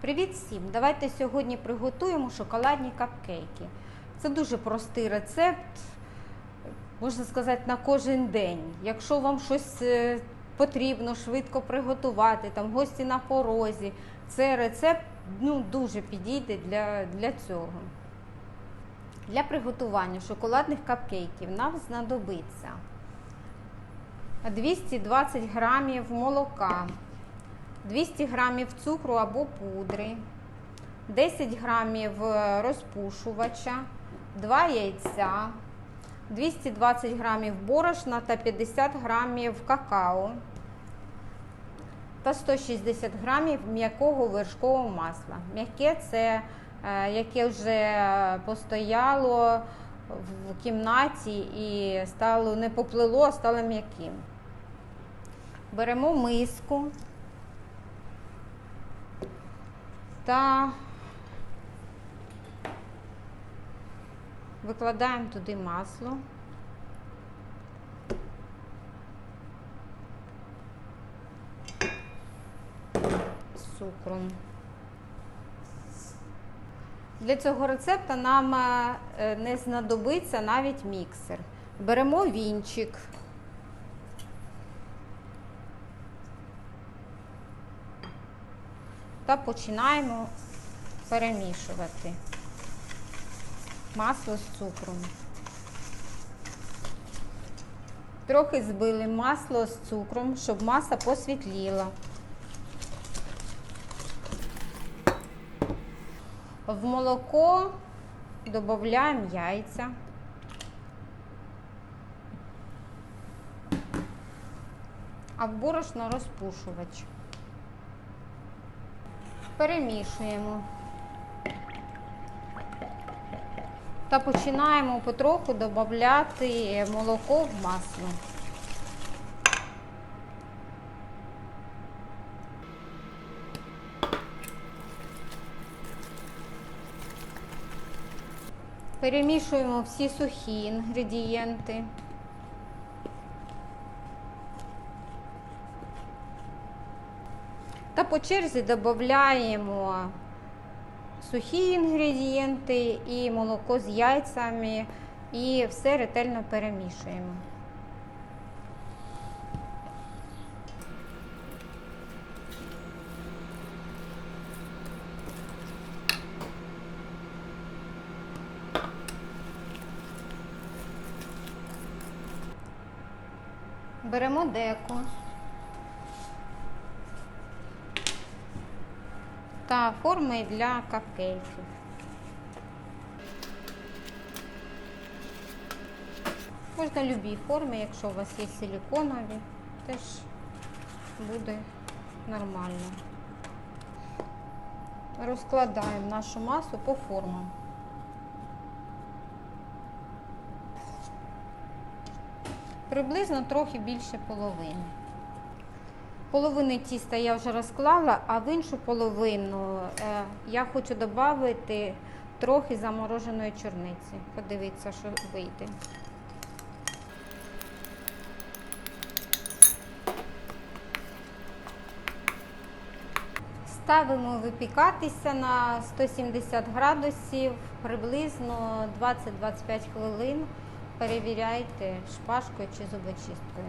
Привіт всім! Давайте сьогодні приготуємо шоколадні капкейки. Це дуже простий рецепт, можна сказати, на кожен день. Якщо вам щось е, потрібно швидко приготувати, там гості на порозі, цей рецепт ну, дуже підійде для, для цього. Для приготування шоколадних капкейків нам знадобиться 220 грамів молока. 200 грамів цукру або пудри, 10 грамів е, розпушувача, 2 яйця, 220 грамів борошна та 50 грамів какао та 160 грамів м'якого вершкового масла. М'яке це е, яке вже постояло в кімнаті і стало не поплило, а стало м'яким. Беремо миску та викладаємо туди масло. Цукром. Для цього рецепта нам е, не знадобиться навіть міксер. Беремо вінчик. Та починаємо перемішувати масло з цукром. Трохи збили масло з цукром, щоб маса посвітліла. В молоко додаємо яйця. А в борошно розпушувач. Перемішуємо. Та починаємо потроху додати молоко в масло. Перемішуємо всі сухі інгредієнти. Та по черзі додаємо сухі інгредієнти і молоко з яйцями і все ретельно перемішуємо. Беремо деко. Та форми для капкейків. Можна любі форми, якщо у вас є силіконові, теж буде нормально. Розкладаємо нашу масу по формам. Приблизно трохи більше половини. Половину тіста я вже розклала, а в іншу половину е, я хочу додати трохи замороженої чорниці. Подивіться, що вийде. Ставимо випікатися на 170 градусів приблизно 20-25 хвилин. Перевіряйте шпажкою чи зубочисткою.